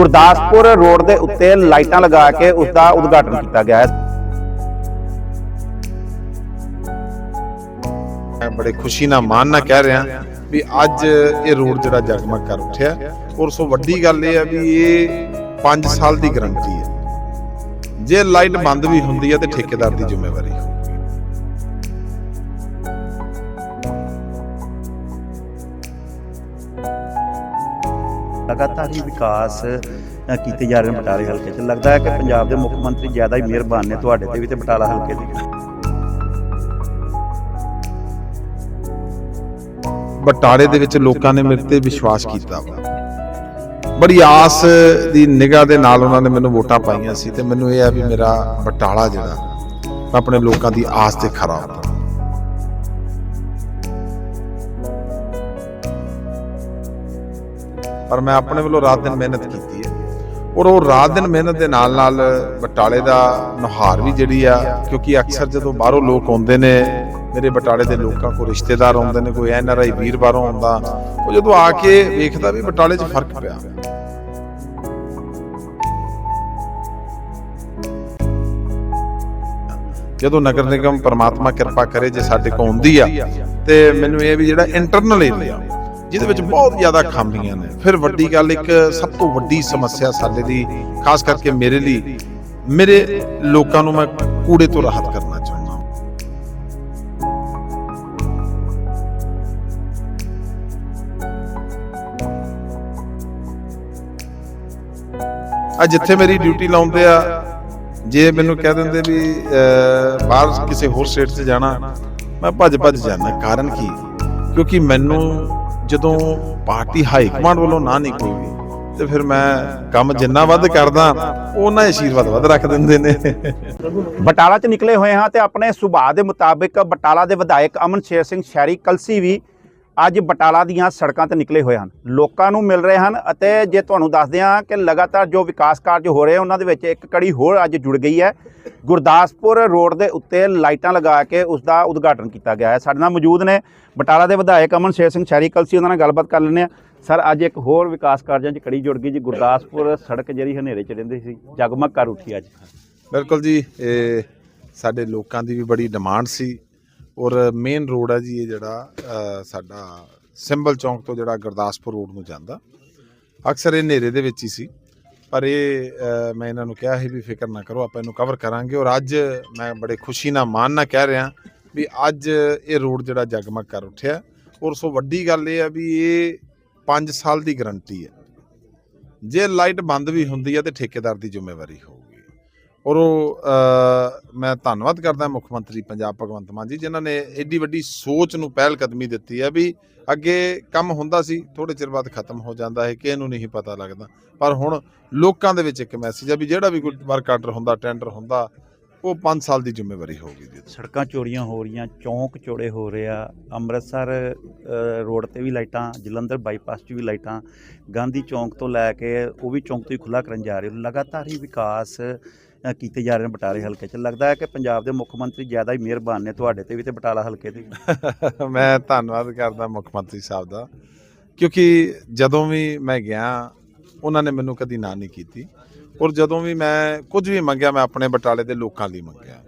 Gurdaspur road ਦੇ ਉੱਤੇ ਲਾਈਟਾਂ ਲਗਾ ਕੇ ਉਸ ਦਾ ਉਦਘਾਟਨ ਕੀਤਾ ਗਿਆ ਹੈ। ਮੈਂ ਬੜੇ ਖੁਸ਼ੀ ਨਾਲ ਮਾਣ ਨਾਲ ਕਹਿ ਰਿਹਾ ਵੀ ਅੱਜ ਇਹ ਰੋਡ ਜਿਹੜਾ ਜਗਮਗ ਕਰ ਉੱਠਿਆ ਔਰ ਸੋ ਵੱਡੀ ਗੱਲ ਇਹ ਹੈ ਵੀ ਇਹ 5 ਸਾਲ ਦੀ ਗਾਰੰਟੀ ਹੈ। ਜੇ ਲਾਈਟ ਬੰਦ ਵੀ ਹੁੰਦੀ ਹੈ ਤੇ ਠੇਕੇਦਾਰ ਦੀ ਜ਼ਿੰਮੇਵਾਰੀ ਹੈ। ਲਗਾਤਾਰ ਹੀ ਵਿਕਾਸ ਕੀਤੇ ਜਾ ਰਹੇ ਨੇ ਬਟਾਲੇ ਹਲਕੇ 'ਚ। ਲੱਗਦਾ ਹੈ ਕਿ ਪੰਜਾਬ ਦੇ ਮੁੱਖ ਮੰਤਰੀ ਜ਼ਿਆਦਾ ਹੀ ਮਿਹਰਬਾਨ ਨੇ ਤੁਹਾਡੇ ਤੇ ਵੀ ਤੇ ਬਟਾਲਾ ਹਲਕੇ ਤੇ ਬਟਾਲੇ ਦੇ ਵਿੱਚ ਲੋਕਾਂ ਨੇ ਮੇਰੇ ਤੇ ਵਿਸ਼ਵਾਸ ਕੀਤਾ ਵਾ। ਬੜੀ ਆਸ ਦੀ ਨਿਗਾਹ ਦੇ ਨਾਲ ਉਹਨਾਂ ਨੇ ਮੈਨੂੰ ਵੋਟਾਂ ਪਾਈਆਂ ਸੀ ਤੇ ਮੈਨੂੰ ਇਹ ਆ ਵੀ ਮੇਰਾ ਬਟਾਲਾ ਜਿਹੜਾ ਆਪਣੇ ਲੋਕਾਂ ਦੀ ਆਸ ਤੇ ਖਰਾ ਉਤਰਾਂ ਪਰ ਮੈਂ ਆਪਣੇ ਵੱਲੋਂ ਰਾਤ ਦਿਨ ਮਿਹਨਤ ਕੀਤੀ ਹੈ। ਔਰ ਉਹ ਰਾਤ ਦਿਨ ਮਿਹਨਤ ਦੇ ਨਾਲ ਨਾਲ ਬਟਾਲੇ ਦਾ ਨੁਹਾਰ ਵੀ ਜਿਹੜੀ ਆ, ਕਿਉਂਕਿ ਅਕਸਰ ਜਦੋਂ ਬਾਹਰੋਂ ਲੋਕ ਆਉਂਦੇ ਨੇ, ਮੇਰੇ ਬਟਾਲੇ ਦੇ ਲੋਕਾਂ ਕੋ ਰਿਸ਼ਤੇਦਾਰ ਆਉਂਦੇ ਨੇ, ਕੋਈ ਐਨਆਰਆਈ ਵੀਰ ਬਾਹਰੋਂ ਆਉਂਦਾ, ਉਹ ਜਦੋਂ ਆ ਕੇ ਵੇਖਦਾ ਵੀ ਬਟਾਲੇ 'ਚ ਫ਼ਰਕ ਪਿਆ। ਜਦੋਂ ਨਗਰ ਨਿਗਮ ਪਰਮਾਤਮਾ ਕਿਰਪਾ ਕਰੇ, ਜੇ ਸਾਡੇ ਕੋਲ ਆਉਂਦੀ ਆ, ਤੇ ਮੈਨੂੰ ਇਹ ਵੀ ਜਿਹੜਾ ਇੰਟਰਨਲ ਏਰੀਆ ਜਿਹਦੇ ਵਿੱਚ ਬਹੁਤ ਜ਼ਿਆਦਾ ਖਾਮੀਆਂ ਨੇ। ਫਿਰ ਵੱਡੀ ਗੱਲ ਇੱਕ ਸਭ ਤੋਂ ਵੱਡੀ ਸਮੱਸਿਆ ਸਾਡੇ ਦੀ ਖਾਸ ਕਰਕੇ ਮੇਰੇ ਲਈ, ਮੇਰੇ ਲੋਕਾਂ ਨੂੰ ਮੈਂ ਕੂੜੇ ਤੋਂ ਰਾਹਤ ਕਰਨਾ ਚਾਹੁੰਦਾ ਹਾਂ। ਆ ਜਿੱਥੇ ਮੇਰੀ ਡਿਊਟੀ ਲਾਉਂਦੇ ਆ। ਜੇ ਮੈਨੂੰ ਕਹਿ ਦਿੰਦੇ ਵੀ ਬਾਹਰ ਕਿਸੇ ਹੋਰ ਸਟੇਟ 'ਚ ਜਾਣਾ, ਮੈਂ ਭੱਜ ਭੱਜ ਜਾਣਾ ਕਾਰਨ ਕੀ? ਕਿਉਂਕਿ ਮੈਨੂੰ ਜਦੋਂ ਪਾਰਟੀ ਹਾਈ ਕਮਾਂਡ ਵੱਲੋਂ ਨਾ ਨਹੀਂ ਕੋਈ ਵੀ ਤੇ ਫਿਰ ਮੈਂ ਕੰਮ ਜਿੰਨਾ ਵੱਧ ਕਰਦਾ ਉਹਨਾਂ ਹੀ ਆਸ਼ੀਰਵਾਦ ਵੱਧ ਰੱਖ ਦਿੰਦੇ ਨੇ। ਬਟਾਲਾ 'ਚ ਨਿਕਲੇ ਹੋਏ ਹਾਂ ਤੇ ਆਪਣੇ ਸੁਭਾਅ ਦੇ ਮੁਤਾਬਿਕ ਬਟਾਲਾ ਦੇ ਵਿਧਾਇਕ ਅਮਨ ਸ਼ੇਰ ਸਿੰਘ ਸ਼ਹਿਰੀ ਕਲਸੀ ਵੀ ਅੱਜ ਬਟਾਲਾ ਦੀਆਂ ਸੜਕਾਂ ਤੇ ਨਿਕਲੇ ਹੋਏ ਹਨ। ਲੋਕਾਂ ਨੂੰ ਮਿਲ ਰਹੇ ਹਨ ਅਤੇ ਜੇ ਤੁਹਾਨੂੰ ਦੱਸਦੇ ਹਾਂ ਕਿ ਲਗਾਤਾਰ ਜੋ ਵਿਕਾਸ ਕਾਰਜ ਹੋ ਰਹੇ ਉਹਨਾਂ ਦੇ ਵਿੱਚ ਇੱਕ ਕੜੀ ਹੋਰ ਅੱਜ ਜੁੜ ਗਈ ਹੈ। ਗੁਰਦਾਸਪੁਰ ਰੋਡ ਦੇ ਉੱਤੇ ਲਾਈਟਾਂ ਲਗਾ ਕੇ ਉਸ ਦਾ ਉਦਘਾਟਨ ਕੀਤਾ ਗਿਆ ਹੈ। ਸਾਡੇ ਨਾਲ ਮੌਜੂਦ ਨੇ ਬਟਾਲਾ ਦੇ ਵਿਧਾਇਕ ਅਮਨ ਸ਼ੇਰ ਸਿੰਘ ਸ਼ਹਿਰੀ ਕਲਸੀ, ਉਹਨਾਂ ਨਾਲ ਗੱਲਬਾਤ ਕਰ ਲੈਂਦੇ ਆ ਸਰ, ਅੱਜ ਇੱਕ ਹੋਰ ਵਿਕਾਸ ਕਾਰਜਾਂ 'ਚ ਕੜੀ ਜੁੜ ਗਈ ਜੀ। ਗੁਰਦਾਸਪੁਰ ਸੜਕ ਜਿਹੜੀ ਹਨੇਰੇ 'ਚ ਰਹਿੰਦੀ ਸੀ, ਜਗਮਗ ਕਰ ਉੱਠੀ ਅੱਜ। ਬਿਲਕੁਲ ਜੀ, ਇਹ ਸਾਡੇ ਲੋਕਾਂ ਦੀ ਵੀ ਬੜੀ ਡਿਮਾਂਡ ਸੀ। ਔਰ ਮੇਨ ਰੋਡ ਹੈ ਜੀ ਇਹ ਜਿਹੜਾ ਸਾਡਾ ਸਿੰਬਲ ਚੌਂਕ ਤੋਂ ਜਿਹੜਾ ਗੁਰਦਾਸਪੁਰ ਰੋਡ ਨੂੰ ਜਾਂਦਾ। ਅਕਸਰ ਇਹ ਹਨੇਰੇ ਦੇ ਵਿੱਚ ਹੀ ਸੀ, ਪਰ ਇਹ ਮੈਂ ਇਹਨਾਂ ਨੂੰ ਕਿਹਾ ਸੀ ਵੀ ਫਿਕਰ ਨਾ ਕਰੋ, ਆਪਾਂ ਇਹਨੂੰ ਕਵਰ ਕਰਾਂਗੇ। ਔਰ ਅੱਜ ਮੈਂ ਬੜੇ ਖੁਸ਼ੀ ਨਾਲ, ਮਾਣ ਨਾਲ ਕਹਿ ਰਿਹਾ ਵੀ ਅੱਜ ਇਹ ਰੋਡ ਜਿਹੜਾ ਜਗਮਗ ਕਰ ਉੱਠਿਆ। ਔਰ ਸੋ ਵੱਡੀ ਗੱਲ ਇਹ ਆ ਵੀ ਇਹ 5 ਸਾਲ ਦੀ ਗਾਰੰਟੀ ਹੈ। ਜੇ ਲਾਈਟ ਬੰਦ ਵੀ ਹੁੰਦੀ ਹੈ ਤੇ ਠੇਕੇਦਾਰ ਦੀ ਜ਼ਿੰਮੇਵਾਰੀ ਹੋਊਗੀ ਔਰ ਉਹ ਮੈਂ ਧੰਨਵਾਦ ਕਰਦਾ ਮੁੱਖ ਮੰਤਰੀ ਪੰਜਾਬ ਭਗਵੰਤ ਮਾਨ ਜੀ, ਜਿਨ੍ਹਾਂ ਨੇ ਐਡੀ ਵੱਡੀ ਸੋਚ ਨੂੰ ਪਹਿਲ ਕਦਮੀ ਦਿੱਤੀ ਹੈ ਵੀ ਅੱਗੇ ਕੰਮ ਹੁੰਦਾ ਸੀ ਥੋੜੇ ਚਿਰ ਬਾਅਦ ਖਤਮ ਹੋ ਜਾਂਦਾ ਹੈ ਕਿ ਇਹਨੂੰ ਨਹੀਂ ਪਤਾ ਲੱਗਦਾ। ਪਰ ਹੁਣ ਲੋਕਾਂ ਦੇ ਵਿੱਚ ਇੱਕ ਮੈਸੇਜ ਆ ਵੀ ਜਿਹੜਾ ਵੀ ਕੋਈ ਵਰਕ ਆਰਡਰ ਹੁੰਦਾ ਟੈਂਡਰ ਹੁੰਦਾ, ਉਹ 5 ਸਾਲ ਦੀ ਜ਼ਿੰਮੇਵਾਰੀ ਹੋਊਗੀ ਜੀ। ਸੜਕਾਂ ਚੋਰੀਆਂ ਹੋ ਰਹੀਆਂ, ਚੌਂਕ ਚੋੜੇ ਹੋ ਰਹੇ ਆ, ਅੰਮ੍ਰਿਤਸਰ ਰੋਡ ਤੇ ਵੀ ਲਾਈਟਾਂ, ਜਲੰਧਰ ਬਾਈਪਾਸ 'ਚ ਵੀ ਲਾਈਟਾਂ, ਗਾਂਧੀ ਚੌਂਕ ਤੋਂ ਲੈ ਕੇ ਉਹ ਵੀ ਚੌਂਕ ਤੋਂ ਹੀ ਖੁੱਲਾ ਕਰਨ ਜਾ ਰਹੇ ਲਗਾਤਾਰ ਹੀ ਵਿਕਾਸ ਕੀਤੇ ਜਾ ਰਹੇ ਨੇ ਬਟਾਲੇ ਹਲਕੇ 'ਚ। ਲੱਗਦਾ ਹੈ ਕਿ ਪੰਜਾਬ ਦੇ ਮੁੱਖ ਮੰਤਰੀ ਜ਼ਿਆਦਾ ਹੀ ਮਿਹਰਬਾਨ ਨੇ ਤੁਹਾਡੇ ਤੇ ਵੀ ਤੇ ਬਟਾਲਾ ਹਲਕੇ ਤੇ ਵੀ। ਮੈਂ ਧੰਨਵਾਦ ਕਰਦਾ ਮੁੱਖ ਮੰਤਰੀ ਸਾਹਿਬ ਦਾ, ਕਿਉਂਕਿ ਜਦੋਂ ਵੀ ਮੈਂ ਗਿਆ, ਉਹਨਾਂ ਨੇ ਮੈਨੂੰ ਕਦੀ ਨਾ ਨਹੀਂ ਕੀਤੀ। ਔਰ ਜਦੋਂ ਵੀ ਮੈਂ ਕੁਝ ਵੀ ਮੰਗਿਆ, ਮੈਂ ਆਪਣੇ ਬਟਾਲੇ ਦੇ ਲੋਕਾਂ ਲਈ ਮੰਗਿਆ।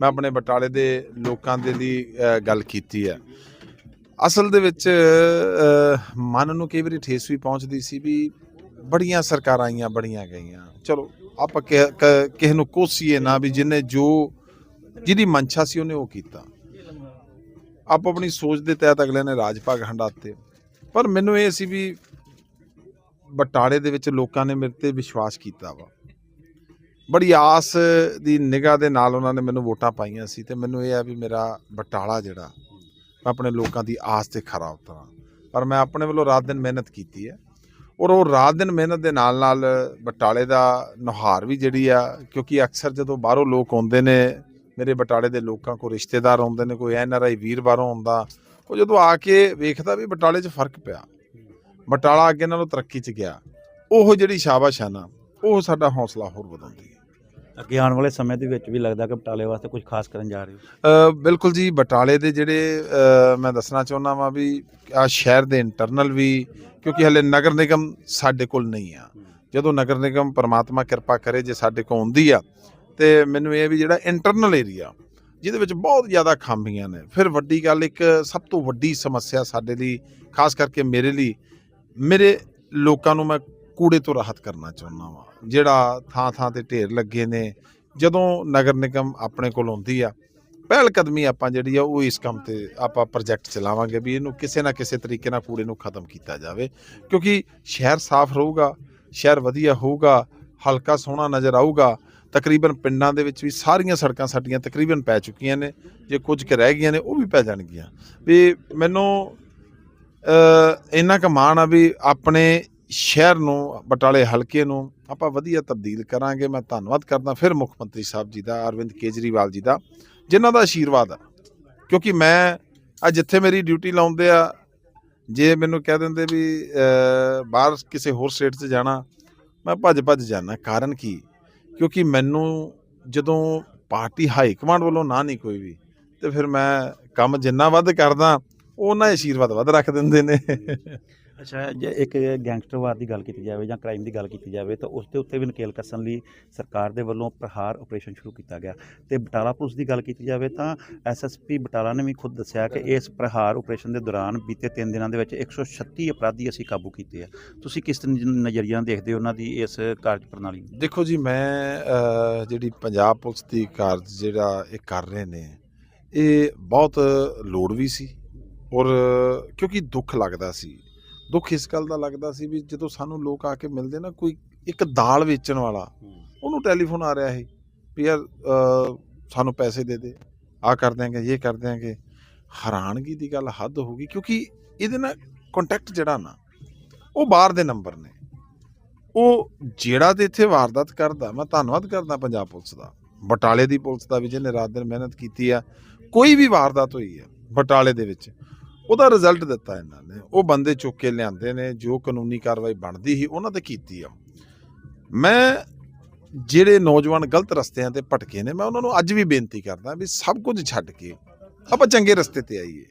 ਮੈਂ ਆਪਣੇ ਬਟਾਲੇ ਦੇ ਲੋਕਾਂ ਦੇ ਲਈ ਗੱਲ ਕੀਤੀ ਹੈ। ਅਸਲ ਦੇ ਵਿੱਚ ਮਨ ਨੂੰ ਕਈ ਵਾਰੀ ਠੇਸ ਵੀ ਪਹੁੰਚਦੀ ਸੀ ਵੀ ਬੜੀਆਂ ਸਰਕਾਰਾਂ ਆਈਆਂ, ਬੜੀਆਂ ਗਈਆਂ। ਚਲੋ ਆਪਾਂ ਕਿ- ਕ- ਕਿਸੇ ਨੂੰ ਕੋਸੀਏ ਨਾ ਵੀ ਜਿਹਨੇ ਜੋ ਜਿਹਦੀ ਮਨਸ਼ਾ ਸੀ ਉਹਨੇ ਉਹ ਕੀਤਾ। ਆਪੋ ਆਪਣੀ ਸੋਚ ਦੇ ਤਹਿਤ ਅਗਲੇ ਨੇ ਰਾਜ ਭਾਗ ਹੰਡਾਤੇ। ਪਰ ਮੈਨੂੰ ਇਹ ਸੀ ਵੀ ਬਟਾਲੇ ਦੇ ਵਿੱਚ ਲੋਕਾਂ ਨੇ ਮੇਰੇ ਤੇ ਵਿਸ਼ਵਾਸ ਕੀਤਾ ਵਾ। ਬੜੀ ਆਸ ਦੀ ਨਿਗਾਹ ਦੇ ਨਾਲ ਉਹਨਾਂ ਨੇ ਮੈਨੂੰ ਵੋਟਾਂ ਪਾਈਆਂ ਸੀ ਤੇ ਮੈਨੂੰ ਇਹ ਆ ਵੀ ਮੇਰਾ ਬਟਾਲਾ ਜਿਹੜਾ, ਮੈਂ ਆਪਣੇ ਲੋਕਾਂ ਦੀ ਆਸ ਤੇ ਖਰਾ ਉਤਰਾਂ। ਪਰ ਮੈਂ ਆਪਣੇ ਵੱਲੋਂ ਰਾਤ ਦਿਨ ਮਿਹਨਤ ਕੀਤੀ ਹੈ। ਔਰ ਉਹ ਰਾਤ ਦਿਨ ਮਿਹਨਤ ਦੇ ਨਾਲ ਨਾਲ ਬਟਾਲੇ ਦਾ ਨੁਹਾਰ ਵੀ ਜਿਹੜੀ ਆ, ਕਿਉਂਕਿ ਅਕਸਰ ਜਦੋਂ ਬਾਹਰੋਂ ਲੋਕ ਆਉਂਦੇ ਨੇ, ਮੇਰੇ ਬਟਾਲੇ ਦੇ ਲੋਕਾਂ ਕੋ ਰਿਸ਼ਤੇਦਾਰ ਆਉਂਦੇ ਨੇ, ਕੋਈ ਐੱਨ ਆਰ ਆਈ ਵੀਰ ਬਾਹਰੋਂ ਆਉਂਦਾ, ਉਹ ਜਦੋਂ ਆ ਕੇ ਵੇਖਦਾ ਵੀ ਬਟਾਲੇ 'ਚ ਫ਼ਰਕ ਪਿਆ, ਬਟਾਲਾ ਅੱਗੇ ਨਾਲੋਂ ਤਰੱਕੀ 'ਚ ਗਿਆ, ਉਹ ਜਿਹੜੀ ਸ਼ਾਬਾਸ਼ ਹੈ ਨਾ, ਉਹ ਸਾਡਾ ਹੌਸਲਾ ਹੋਰ ਵਧਾਉਂਦੀ ਹੈ ਅੱਗੇ ਆਉਣ ਵਾਲੇ ਸਮੇਂ ਦੇ ਵਿੱਚ ਵੀ ਲੱਗਦਾ ਕਿ ਬਟਾਲੇ ਵਾਸਤੇ ਕੁਝ ਖਾਸ ਕਰਨ ਜਾ ਰਹੇ ਹੋ? ਬਿਲਕੁਲ ਜੀ ਬਟਾਲੇ ਦੇ ਜਿਹੜੇ ਅ, ਮੈਂ ਦੱਸਣਾ ਚਾਹੁੰਦਾ ਵਾਂ ਵੀ ਆ ਸ਼ਹਿਰ ਦੇ ਇੰਟਰਨਲ ਵੀ ਕਿਉਂਕਿ ਹਲੇ ਨਗਰ ਨਿਗਮ ਸਾਡੇ ਕੋਲ ਨਹੀਂ ਆ। ਜਦੋਂ ਨਗਰ ਨਿਗਮ ਪਰਮਾਤਮਾ ਕਿਰਪਾ ਕਰੇ ਜੇ ਸਾਡੇ ਕੋਲ ਆਉਂਦੀ ਆ ਤੇ ਮੈਨੂੰ ਇਹ ਵੀ ਜਿਹੜਾ ਇੰਟਰਨਲ ਏਰੀਆ ਜਿਹਦੇ ਵਿੱਚ ਬਹੁਤ ਜ਼ਿਆਦਾ ਖਾਮੀਆਂ ਨੇ। ਫਿਰ ਵੱਡੀ ਗੱਲ ਇੱਕ ਸਭ ਤੋਂ ਵੱਡੀ ਸਮੱਸਿਆ ਸਾਡੇ ਲਈ ਖਾਸ ਕਰਕੇ ਮੇਰੇ ਲਈ ਮੇਰੇ ਲੋਕਾਂ ਨੂੰ ਮੈਂ ਕੂੜੇ ਤੋਂ ਰਾਹਤ ਕਰਨਾ ਚਾਹੁੰਦਾ ਵਾਂ। ਜਿਹੜਾ ਥਾਂ ਥਾਂ ਤੇ ਢੇਰ ਲੱਗੇ ਨੇ ਜਦੋਂ ਨਗਰ ਨਿਗਮ ਆਪਣੇ ਕੋਲ ਆਉਂਦੀ ਆ ਪਹਿਲ ਕਦਮੀ ਆਪਾਂ ਜਿਹੜੀ ਆ ਉਹ ਇਸ ਕੰਮ ਤੇ ਆਪਾਂ ਪ੍ਰੋਜੈਕਟ ਚਲਾਵਾਂਗੇ ਵੀ ਇਹਨੂੰ ਕਿਸੇ ਨਾ ਕਿਸੇ ਤਰੀਕੇ ਨਾਲ ਕੂੜੇ ਨੂੰ ਖਤਮ ਕੀਤਾ ਜਾਵੇ। ਕਿਉਂਕਿ ਸ਼ਹਿਰ ਸਾਫ਼ ਰਹੂਗਾ ਸ਼ਹਿਰ ਵਧੀਆ ਹੋਊਗਾ ਹਲਕਾ ਸੋਹਣਾ ਨਜ਼ਰ ਆਊਗਾ ਤਕਰੀਬਨ ਪਿੰਡਾਂ ਦੇ ਵਿੱਚ ਵੀ ਸਾਰੀਆਂ ਸੜਕਾਂ ਸਾਡੀਆਂ ਤਕਰੀਬਨ ਪੈ ਚੁੱਕੀਆਂ ਨੇ ਜੇ ਕੁਝ ਕੁ ਰਹਿ ਗਈਆਂ ਨੇ ਉਹ ਵੀ ਪੈ ਜਾਣਗੀਆਂ। ਵੀ ਮੈਨੂੰ ਅ, ਇੰਨਾ ਕੁ ਮਾਣ ਆ ਵੀ ਆਪਣੇ ਸ਼ਹਿਰ ਨੂੰ, ਬਟਾਲੇ ਹਲਕੇ ਨੂੰ ਆਪਾਂ ਵਧੀਆ ਤਬਦੀਲ ਕਰਾਂਗੇ। ਮੈਂ ਧੰਨਵਾਦ ਕਰਦਾ ਫਿਰ ਮੁੱਖ ਮੰਤਰੀ ਸਾਹਿਬ ਜੀ ਦਾ, ਅਰਵਿੰਦ ਕੇਜਰੀਵਾਲ ਜੀ ਦਾ, ਜਿਨ੍ਹਾਂ ਦਾ ਆਸ਼ੀਰਵਾਦ ਆ। ਕਿਉਂਕਿ ਮੈਂ ਅੱਜ ਜਿੱਥੇ ਮੇਰੀ ਡਿਊਟੀ ਲਾਉਂਦੇ ਆ, ਜੇ ਮੈਨੂੰ ਕਹਿ ਦਿੰਦੇ ਵੀ ਬਾਹਰ ਕਿਸੇ ਹੋਰ ਸਟੇਟ 'ਚ ਜਾਣਾ, ਮੈਂ ਭੱਜ ਭੱਜ ਜਾਣਾ ਕਾਰਨ ਕੀ? ਕਿਉਂਕਿ ਮੈਨੂੰ ਜਦੋਂ ਪਾਰਟੀ ਹਾਈ ਕਮਾਂਡ ਵੱਲੋਂ ਨਾ ਨਹੀਂ ਕੋਈ ਵੀ, ਤੇ ਫਿਰ ਮੈਂ ਕੰਮ ਜਿੰਨਾ ਵੱਧ ਕਰਦਾ, ਉਹਨਾਂ ਆਸ਼ੀਰਵਾਦ ਵੱਧ ਰੱਖ ਦਿੰਦੇ ਨੇ। ਅੱਛਾ, ਜੇ ਇੱਕ ਗੈਂਗਸਟਰਵਾਦ ਦੀ ਗੱਲ ਕੀਤੀ ਜਾਵੇ ਜਾਂ ਕ੍ਰਾਈਮ ਦੀ ਗੱਲ ਕੀਤੀ ਜਾਵੇ ਤਾਂ ਉਸ ਦੇ ਉੱਤੇ ਵੀ ਨਕੇਲ ਕੱਸਣ ਲਈ ਸਰਕਾਰ ਦੇ ਵੱਲੋਂ ਪ੍ਰਹਾਰ ਆਪਰੇਸ਼ਨ ਸ਼ੁਰੂ ਕੀਤਾ ਗਿਆ। ਤੇ ਬਟਾਲਾ ਪੁਲਿਸ ਦੀ ਗੱਲ ਕੀਤੀ ਜਾਵੇ ਤਾਂ ਐਸਐਸਪੀ ਬਟਾਲਾ ਨੇ ਵੀ ਖੁਦ ਦੱਸਿਆ ਕਿ ਇਸ ਪ੍ਰਹਾਰ ਆਪਰੇਸ਼ਨ ਦੇ ਦੌਰਾਨ ਬੀਤੇ 3 ਦਿਨਾਂ ਦੇ ਵਿੱਚ 136 ਅਪਰਾਧੀ ਅਸੀਂ ਕਾਬੂ ਕੀਤੇ ਆ। ਤੁਸੀਂ ਕਿਸ ਨ- ਨਜ਼ਰੀਏ ਦੇਖਦੇ ਹੋ ਉਹਨਾਂ ਦੀ ਇਸ ਕਾਰਜ ਪ੍ਰਣਾਲੀ ਦੇਖੋ ਜੀ, ਮੈਂ ਜਿਹੜੀ ਪੰਜਾਬ ਪੁਲਿਸ ਦੀ ਕਾਰਜ ਜਿਹੜਾ ਇਹ ਕਰ ਰਹੇ ਨੇ, ਇਹ ਬਹੁਤ ਲੋੜ ਵੀ ਸੀ ਔਰ ਕਿਉਂਕਿ ਦੁੱਖ ਲੱਗਦਾ ਸੀ। ਦੁੱਖ ਇਸ ਗੱਲ ਦਾ ਲੱਗਦਾ ਸੀ ਵੀ ਜਦੋਂ ਸਾਨੂੰ ਲੋਕ ਆ ਕੇ ਮਿਲਦੇ ਨਾ ਕੋਈ ਇੱਕ ਦਾਲ ਵੇਚਣ ਵਾਲਾ ਉਹਨੂੰ ਟੈਲੀਫੋਨ ਆ ਰਿਹਾ ਸੀ ਵੀ ਯਾਰ ਸਾਨੂੰ ਪੈਸੇ ਦੇ ਦੇ ਆ ਕਰ ਦਿਆਂਗੇ ਇਹ ਕਰ ਦਿਆਂਗੇ। ਹੈਰਾਨਗੀ ਦੀ ਗੱਲ ਹੱਦ ਹੋ ਗਈ ਕਿਉਂਕਿ ਇਹਦੇ ਨਾਲ ਕੰਟੈਕਟ ਜਿਹੜਾ ਨਾ ਉਹ ਬਾਹਰ ਦੇ ਨੰਬਰ ਨੇ। ਉਹ ਜਿਹੜਾ ਤੇ ਇੱਥੇ ਵਾਰਦਾਤ ਕਰਦਾ ਮੈਂ ਧੰਨਵਾਦ ਕਰਦਾ ਪੰਜਾਬ ਪੁਲਿਸ ਦਾ। ਬਟਾਲੇ ਦੀ ਪੁਲਿਸ ਦਾ ਵੀ ਜਿਹਨੇ ਰਾਤ ਦਿਨ ਮਿਹਨਤ ਕੀਤੀ ਆ ਕੋਈ ਵੀ ਵਾਰਦਾਤ ਹੋਈ ਆ ਬਟਾਲੇ ਦੇ ਵਿੱਚ ਉਹਦਾ ਰਿਜ਼ਲਟ ਦਿੱਤਾ ਇਹਨਾਂ ਨੇ। ਉਹ ਬੰਦੇ ਚੁੱਕ ਕੇ ਲਿਆਂਦੇ ਨੇ, ਜੋ ਕਾਨੂੰਨੀ ਕਾਰਵਾਈ ਬਣਦੀ ਸੀ, ਉਹਨਾਂ ਤੇ ਕੀਤੀ ਆ। ਮੈਂ ਜਿਹੜੇ ਨੌਜਵਾਨ ਗਲਤ ਰਸਤਿਆਂ ਤੇ ਭਟਕੇ ਨੇ, ਮੈਂ ਉਹਨਾਂ ਨੂੰ ਅੱਜ ਵੀ ਬੇਨਤੀ ਕਰਦਾ ਵੀ ਸਭ ਕੁਝ ਛੱਡ ਕੇ ਆਪਾਂ ਚੰਗੇ ਰਸਤੇ ਤੇ ਆਈਏ।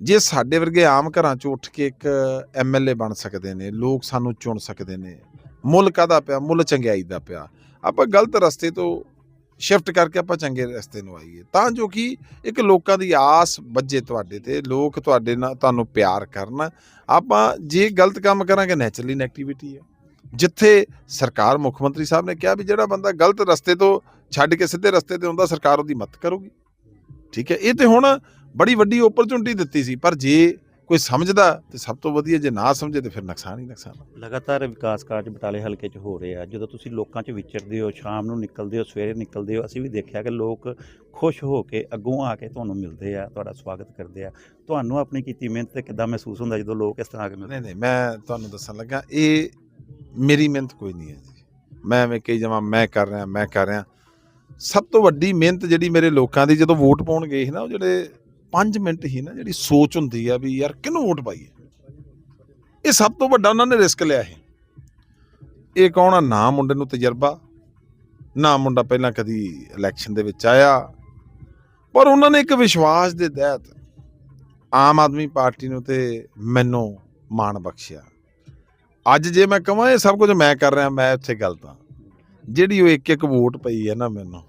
ਜੇ ਸਾਡੇ ਵਰਗੇ ਆਮ ਘਰਾਂ 'ਚੋਂ ਉੱਠ ਕੇ ਇੱਕ ਐਮਐਲਏ ਬਣ ਸਕਦੇ ਨੇ, ਲੋਕ ਸਾਨੂੰ ਚੁਣ ਸਕਦੇ ਨੇ, ਮੁੱਲ ਕਾਹਦਾ ਪਿਆ? ਮੁੱਲ ਚੰਗਿਆਈ ਦਾ ਪਿਆ। ਆਪਾਂ ਗਲਤ ਰਸਤੇ ਤੋਂ ਸ਼ਿਫਟ ਕਰਕੇ ਆਪਾਂ ਚੰਗੇ ਰਸਤੇ ਨੂੰ ਆਈਏ। ਤਾਂ ਜੋ ਕਿ ਇੱਕ ਲੋਕਾਂ ਦੀ ਆਸ ਵੱਜੇ ਤੁਹਾਡੇ ਤੇ, ਲੋਕ ਤੁਹਾਡੇ ਨਾਲ ਤੁਹਾਨੂੰ ਪਿਆਰ ਕਰਨ। ਆਪਾਂ ਜੇ ਗਲਤ ਕੰਮ ਕਰਾਂਗੇ ਨੈਚੁਰਲੀ ਨੈਗੇਟਿਵਿਟੀ ਹੈ। ਜਿੱਥੇ ਸਰਕਾਰ, ਮੁੱਖ ਮੰਤਰੀ ਸਾਹਿਬ ਨੇ ਕਿਹਾ ਵੀ ਜਿਹੜਾ ਬੰਦਾ ਗਲਤ ਰਸਤੇ ਤੋਂ ਛੱਡ ਕੇ ਸਿੱਧੇ ਰਸਤੇ ਤੇ ਆਉਂਦਾ, ਸਰਕਾਰ ਉਹਦੀ ਮਦਦ ਕਰੂਗੀ। ਠੀਕ ਹੈ, ਇਹ ਤੇ ਹੁਣ ਬੜੀ ਵੱਡੀ ਓਪਰਚੁਨਿਟੀ ਦਿੱਤੀ ਸੀ। ਪਰ ਜੇ ਕੋਈ ਸਮਝਦਾ ਤੇ ਸਭ ਤੋਂ ਵਧੀਆ ਜੇ ਨਾ ਸਮਝੇ ਤੇ ਫਿਰ ਨੁਕਸਾਨ ਹੀ ਨੁਕਸਾਨ ਲਗਾਤਾਰ ਵਿਕਾਸ ਕਾਰਜ ਬਟਾਲੇ ਹਲਕੇ 'ਚ ਹੋ ਰਹੇ ਆ। ਜਦੋਂ ਤੁਸੀਂ ਲੋਕਾਂ 'ਚ ਵਿਚਰਦੇ ਹੋ ਸ਼ਾਮ ਨੂੰ ਨਿਕਲਦੇ ਹੋ ਸਵੇਰੇ ਨਿਕਲਦੇ ਹੋ ਅਸੀਂ ਵੀ ਦੇਖਿਆ ਕਿ ਲੋਕ ਖੁਸ਼ ਹੋ ਕੇ ਅੱਗੋਂ ਆ ਕੇ ਤੁਹਾਨੂੰ ਮਿਲਦੇ ਆ ਤੁਹਾਡਾ ਸਵਾਗਤ ਕਰਦੇ ਆ। ਤੁਹਾਨੂੰ ਆਪਣੀ ਕੀਤੀ ਮਿਹਨਤ ਤੇ ਕਿੱਦਾਂ ਮਹਿਸੂਸ ਹੁੰਦਾ ਜਦੋਂ ਲੋਕ ਇਸ ਤਰ੍ਹਾਂ ਆ ਕੇ ਮਿਲਦੇ ਨਹੀਂ ਨਹੀਂ ਮੈਂ ਤੁਹਾਨੂੰ ਦੱਸਣ ਲੱਗਾ ਇਹ ਮੇਰੀ ਮਿਹਨਤ ਕੋਈ ਨਹੀਂ ਹੈ ਜੀ। ਮੈਂ ਐਵੇਂ ਕਹੀ ਜਾਵਾਂ ਮੈਂ ਕਰ ਰਿਹਾ ਮੈਂ ਕਰ ਰਿਹਾ। ਸਭ ਤੋਂ ਵੱਡੀ ਮਿਹਨਤ ਜਿਹੜੀ ਮੇਰੇ ਲੋਕਾਂ ਦੀ ਜਦੋਂ ਵੋਟ ਪਾਉਣ ਗਏ ਸੀ ਨਾ ਉਹ ਜਿਹੜੇ 5 ਮਿੰਟ ਹੀ ਨਾ ਜਿਹੜੀ ਸੋਚ ਹੁੰਦੀ ਆ ਵੀ ਯਾਰ ਕਿਹਨੂੰ ਵੋਟ ਪਾਈਏ? ਇਹ ਸਭ ਤੋਂ ਵੱਡਾ ਉਹਨਾਂ ਨੇ ਰਿਸਕ ਲਿਆ ਹੈ ਇਹ ਕੌਣ ਆ? ਨਾ ਮੁੰਡੇ ਨੂੰ ਤਜਰਬਾ, ਨਾ ਮੁੰਡਾ ਪਹਿਲਾਂ ਕਦੀ ਇਲੈਕਸ਼ਨ ਦੇ ਵਿੱਚ ਆਇਆ। ਪਰ ਉਹਨਾਂ ਨੇ ਇੱਕ ਵਿਸ਼ਵਾਸ ਦੇ ਤਹਿਤ ਆਮ ਆਦਮੀ ਪਾਰਟੀ ਨੂੰ ਤੇ ਮੈਨੂੰ ਮਾਣ ਬਖਸ਼ਿਆ। ਅੱਜ ਜੇ ਮੈਂ ਕਹਾਂ ਇਹ ਸਭ ਕੁਝ ਮੈਂ ਕਰ ਰਿਹਾ, ਮੈਂ ਉੱਥੇ ਗਲਤ ਹਾਂ। ਜਿਹੜੀ ਉਹ ਇੱਕ ਇੱਕ ਵੋਟ ਪਈ ਹੈ ਨਾ ਮੈਨੂੰ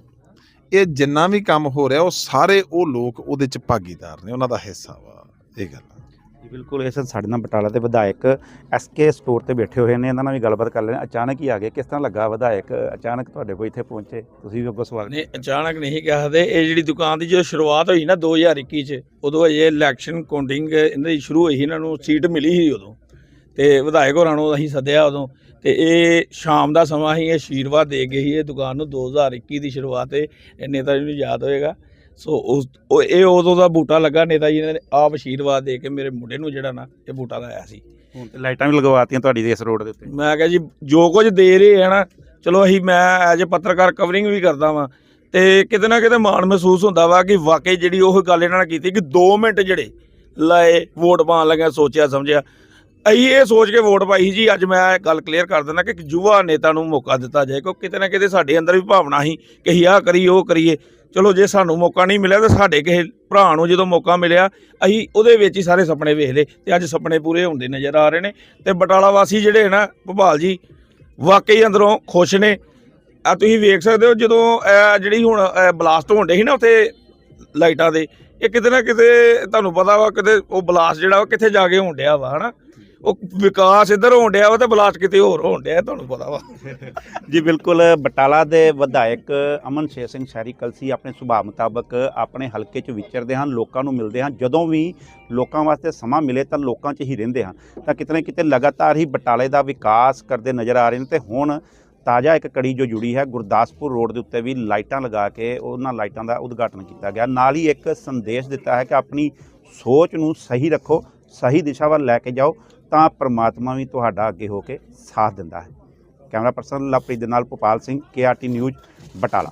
ਇਹ ਜਿੰਨਾ ਵੀ ਕੰਮ ਹੋ ਰਿਹਾ ਉਹ ਸਾਰੇ ਉਹ ਲੋਕ ਉਹਦੇ ਚ ਭਾਗੀਦਾਰ ਨੇ ਉਹਨਾਂ ਦਾ ਹਿੱਸਾ ਵਾ ਇਹ ਗੱਲ। ਜੀ ਬਿਲਕੁਲ ਇਸ ਸਾਡੇ ਨਾਲ ਬਟਾਲਾ ਦੇ ਵਿਧਾਇਕ ਐਸਕੇ ਸਟੋਰ ਤੇ ਬੈਠੇ ਹੋਏ ਨੇ ਇਹਨਾਂ ਨਾਲ ਵੀ ਗੱਲਬਾਤ ਕਰ ਲੈਣੇ ਅਚਾਨਕ ਹੀ ਆ ਗਏ ਕਿਸ ਤਰ੍ਹਾਂ ਲੱਗਾ ਵਿਧਾਇਕ? ਅਚਾਨਕ ਤੁਹਾਡੇ ਕੋਲ ਇੱਥੇ ਪਹੁੰਚੇ ਤੁਸੀਂ ਵੀ ਅੱਗੋਂ ਸਵਾਲ ਨਹੀਂ ਅਚਾਨਕ ਨਹੀਂ ਕਹਦੇ। ਇਹ ਜਿਹੜੀ ਦੁਕਾਨ ਦੀ ਜਦੋਂ ਸ਼ੁਰੂਆਤ ਹੋਈ ਨਾ 2021 ਚ ਉਦੋਂ ਇਹ ਇਲੈਕਸ਼ਨ ਕਾਊਂਟਿੰਗ ਇਹਨਾਂ ਦੀ ਸ਼ੁਰੂ ਹੋਈ ਸੀ ਇਹਨਾਂ ਨੂੰ ਸੀਟ ਮਿਲੀ ਸੀ ਉਦੋਂ। ਤੇ ਵਿਧਾਇਕ ਹੋਰਾਂ ਨੂੰ ਅਸੀਂ ਸੱਦਿਆ ਉਦੋਂ। ਤੇ ਇਹ ਸ਼ਾਮ ਦਾ ਸਮਾਂ ਸੀ ਇਹ ਆਸ਼ੀਰਵਾਦ ਦੇ ਸੀ ਇਹ ਦੁਕਾਨ ਨੂੰ 2021 ਦੀ ਸ਼ੁਰੂਆਤ ਇਹ ਨੇਤਾ ਜੀ ਨੂੰ ਯਾਦ ਹੋਏਗਾ। ਸੋ ਉਸ ਉਹ ਇਹ ਉਦੋਂ ਦਾ ਬੂਟਾ ਲੱਗਾ ਨੇਤਾ ਜੀ ਨੇ ਆਪ ਆਸ਼ੀਰਵਾਦ ਦੇ ਕੇ ਮੇਰੇ ਮੁੰਡੇ ਨੂੰ ਜਿਹੜਾ ਨਾ ਇਹ ਬੂਟਾ ਲਾਇਆ ਸੀ। ਹੁਣ ਤੇ ਲਾਈਟਾਂ ਵੀ ਲਗਵਾਤੀਆਂ ਤੁਹਾਡੀ ਦੇ ਇਸ ਰੋਡ ਦੇ ਉੱਤੇ। ਮੈਂ ਕਿਹਾ ਜੀ ਜੋ ਕੁਝ ਦੇ ਰਹੇ ਹੈ ਨਾ ਚਲੋ ਅਸੀਂ ਮੈਂ ਐਜ ਪੱਤਰਕਾਰ ਕਵਰਿੰਗ ਵੀ ਕਰਦਾ ਵਾਂ ਤੇ ਕਿਤੇ ਨਾ ਕਿਤੇ ਮਾਣ ਮਹਿਸੂਸ ਹੁੰਦਾ ਵਾ ਕਿ ਵਾਕਈ ਜਿਹੜੀ ਉਹ ਗੱਲ ਇਹਨਾਂ ਨੇ ਕੀਤੀ ਕਿ 2 ਮਿੰਟ ਜਿਹੜੇ ਲਏ ਵੋਟ ਪਾਉਣ ਲੱਗਿਆ ਸੋਚਿਆ ਸਮਝਿਆ ਅਸੀਂ ਇਹ ਸੋਚ ਕੇ ਵੋਟ ਪਾਈ ਸੀ ਜੀ, ਅੱਜ ਮੈਂ ਗੱਲ ਕਲੀਅਰ ਕਰ ਦਿੰਦਾ ਕਿ ਯੁਵਾ ਨੇਤਾ ਨੂੰ ਮੌਕਾ ਦਿੱਤਾ ਜਾਏ, ਕਿਉਂਕਿ ਕਿਤੇ ਨਾ ਕਿਤੇ ਸਾਡੇ ਅੰਦਰ ਵੀ ਭਾਵਨਾ ਸੀ ਕਿ ਅਸੀਂ ਆਹ ਕਰੀਏ, ਉਹ ਕਰੀਏ। ਚਲੋ ਜੇ ਸਾਨੂੰ ਮੌਕਾ ਨਹੀਂ ਮਿਲਿਆ ਤਾਂ ਸਾਡੇ ਕਿਸੇ ਭਰਾ ਨੂੰ ਜਦੋਂ ਮੌਕਾ ਮਿਲਿਆ, ਅਸੀਂ ਉਹਦੇ ਵਿੱਚ ਹੀ ਸਾਰੇ ਸੁਪਨੇ ਵੇਖ ਲਏ ਤੇ ਅੱਜ ਸੁਪਨੇ ਪੂਰੇ ਹੁੰਦੇ ਨਜ਼ਰ ਆ ਰਹੇ ਨੇ। ਤੇ ਬਟਾਲਾ ਵਾਸੀ ਜਿਹੜੇ ਨਾ, ਭੋਪਾਲ ਜੀ, ਵਾਕਈ ਅੰਦਰੋਂ ਖੁਸ਼ ਨੇ। ਆ ਤੁਸੀਂ ਵੇਖ ਸਕਦੇ ਹੋ ਜਦੋਂ ਇਹ ਜਿਹੜੀ ਹੁਣ ਬਲਾਸਟ ਹੋਣ ਡੇ ਸੀ ਨਾ ਉੱਥੇ ਲਾਈਟਾਂ ਦੇ, ਇਹ ਕਿਤੇ ਨਾ ਕਿਤੇ ਤੁਹਾਨੂੰ ਪਤਾ ਵਾ ਕਿਤੇ ਉਹ ਬਲਾਸਟ ਜਿਹੜਾ ਵਾ ਕਿੱਥੇ ਜਾ ਕੇ ਹੋਣ ਡਿਆ ਵਾ, ਹਨਾ? ਉਹ ਵਿਕਾਸ ਇੱਧਰ ਹੋਣ ਡਿਆ ਵਾ ਤੇ ਬਲਾਸਟ ਕਿਤੇ ਹੋਰ ਹੋਣ ਡਿਆ ਤੁਹਾਨੂੰ ਪਤਾ ਵਾ। ਜੀ, ਬਿਲਕੁਲ, ਬਟਾਲਾ ਦੇ ਵਿਧਾਇਕ ਅਮਨ ਸ਼ੇਰ ਸਿੰਘ ਸ਼ਹਿਰੀ ਕਲਸੀ ਆਪਣੇ ਸੁਭਾਅ ਮੁਤਾਬਕ ਆਪਣੇ ਹਲਕੇ 'ਚ ਵਿਚਰਦੇ ਹਨ, ਲੋਕਾਂ ਨੂੰ ਮਿਲਦੇ ਹਨ। ਜਦੋਂ ਵੀ ਲੋਕਾਂ ਵਾਸਤੇ ਸਮਾਂ ਮਿਲੇ ਤਾਂ ਲੋਕਾਂ 'ਚ ਹੀ ਰਹਿੰਦੇ ਹਨ। ਤਾਂ ਕਿਤੇ ਨਾ ਕਿਤੇ ਲਗਾਤਾਰ ਹੀ ਬਟਾਲੇ ਦਾ ਵਿਕਾਸ ਕਰਦੇ ਨਜ਼ਰ ਆ ਰਹੇ ਨੇ ਤੇ ਹੁਣ ਤਾਜ਼ਾ ਇੱਕ ਕੜੀ ਜੋ ਜੁੜੀ ਹੈ, ਗੁਰਦਾਸਪੁਰ ਰੋਡ ਦੇ ਉੱਤੇ ਵੀ ਲਾਈਟਾਂ ਲਗਾ ਕੇ ਉਹਨਾਂ ਲਾਈਟਾਂ ਦਾ ਉਦਘਾਟਨ ਕੀਤਾ ਗਿਆ। ਨਾਲ ਹੀ ਇੱਕ ਸੰਦੇਸ਼ ਦਿੱਤਾ ਹੈ ਕਿ ਆਪਣੀ ਸੋਚ ਨੂੰ ਸਹੀ ਰੱਖੋ, ਸਹੀ ਦਿਸ਼ਾ ਵੱਲ ਲੈ ਕੇ ਜਾਓ। ਤਾਂ ਪ੍ਰਮਾਤਮਾ ਵੀ ਤੁਹਾਡਾ ਅੱਗੇ ਹੋ ਕੇ ਸਾਥ ਦਿੰਦਾ ਹੈ। ਕੈਮਰਾ ਪਰਸਨ ਲਵਪ੍ਰੀਤ ਦੇ ਨਾਲ ਭੋਪਾਲ ਸਿੰਘ ਕੇਆਰਟੀ ਨਿਊਜ਼ ਬਟਾਲਾ।